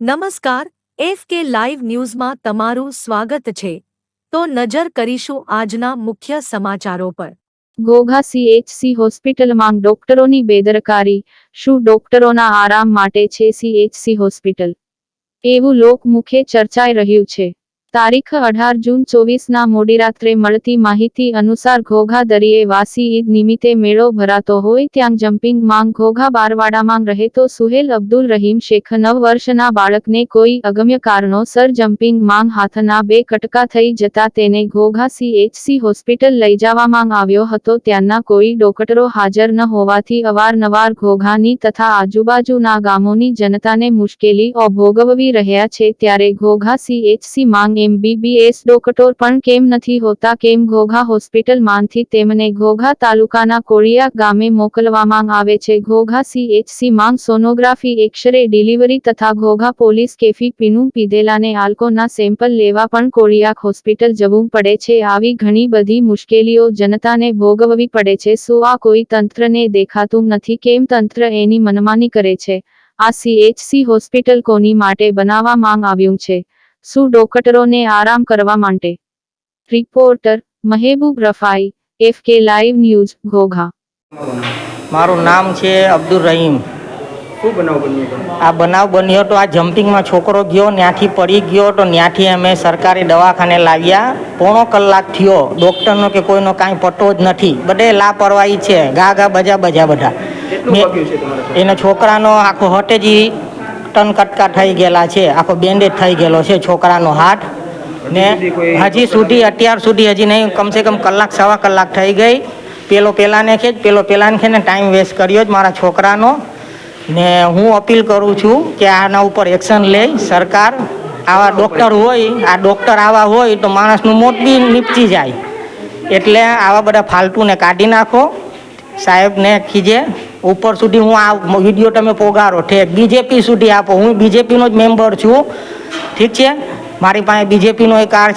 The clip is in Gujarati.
નમસ્કાર, એફ કે લાઈવ ન્યૂઝમાં તમારું સ્વાગત છે. તો નજર કરીશું આજના મુખ્ય સમાચારો પર. ઘોઘા સીએચસી હોસ્પિટલમાં ડોક્ટરોની બેદરકારી, શું ડોક્ટરોના આરામ માટે છે સીએચસી હોસ્પિટલ? એવું લોકમુખે ચર્ચાઈ રહ્યું છે. તારીખ અઢાર જૂન ચોવીસના મોડી રાત્રે મળતી માહિતી અનુસાર ઘોઘા દરિયે વાસી ઈદ નિમિત્તે મેળો ભરાતો હોય ત્યાં જમ્પિંગ માંગ ઘોઘા બારવાડામાં રહેતો સુહેલ અબ્દુલ રહીમ શેખ નવ વર્ષના બાળકને કોઈ અગમ્ય કારણોસર જમ્પિંગ માંગ હાથના બે કટકા થઈ જતા તેને ઘોઘા સીએચસી હોસ્પિટલ લઈ જવામાં આવ્યો હતો. ત્યાંના કોઈ ડોક્ટરો હાજર ન હોવાથી અવારનવાર ઘોઘાની તથા આજુબાજુના ગામોની જનતાને મુશ્કેલીઓ ભોગવવી રહ્યા છે. ત્યારે ઘોઘા સીએચસી માંગ એમબીબીએસ ડોક્ટર પણ કેમ નથી હોતા? કેમ ઘોઘા હોસ્પિટલમાંથી તેમને ઘોઘા તાલુકાના કોળિયા ગામે મોકલવામાં આવે છે? ઘોઘા સીએચસી માંગ સોનોગ્રાફી, એક્સરે ડિલિવરી તથા ઘોઘા પોલીસ કેફી પીનું પીધેલાને આલ્કોના સેમ્પલ લેવા પણ કોળિયાક હોસ્પિટલ જવું પડે છે. આવી ઘણી બધી મુશ્કેલીઓ જનતાને ભોગવવી પડે છે. શું આ કોઈ તંત્રને દેખાતું નથી? કેમ તંત્ર એની મનમાની કરે છે? આ સીએચસી હોસ્પિટલ કોની માટે બનાવવામાં આવ્યું છે? શું ડોક્ટરોને આરામ કરવા માટે. Reporter Mehboob Rafai F K live news Ghogha. મારું નામ છે અબ્દુલ રહીમ. શું બનાવ બન્યો આ બનાવ બન્યો તો આ જમ્પિંગમાં છોકરો ગયો ત્યાંથી પડી ગયો તો ત્યાંથી અમે સરકારી દવાખાને લાવ્યા. પોણો કલાક થયો ડૉક્ટરનો કે કોઈનો કાંઈ પટ્ટો જ નથી. બધે લાપરવાહી છે ગા ગા બજા બજા બધા. એનો છોકરાનો આખો હટેજી ટન કટકા થઈ ગયેલા છે. આખો બેન્ડેજ થઈ ગયેલો છે છોકરાનો હાથ. ને હજી સુધી અત્યાર સુધી હજી નહીં. કમસે કમ કલાક સવા કલાક થઈ ગઈ. પેલો પેલાને છે પેલો પેલાને છે ને ટાઈમ વેસ્ટ કર્યો જ મારા છોકરાનો. ને હું અપીલ કરું છું કે આના ઉપર એક્શન લે સરકાર આવા ડૉક્ટર હોય આ ડૉક્ટર આવા હોય તો માણસનું મોત બી નીપજી જાય. એટલે આવા બધા ફાલતુને કાઢી નાખો. સાહેબને ખીજે ઉપર સુધી હું આ વીડિયો તમે પોગારો ઠેક. બીજેપી સુધી આપો. હું બીજેપીનો જ મેમ્બર છું. ઠીક છે? મારી પાસે બીજેપીનો એક કાર્ડ છે.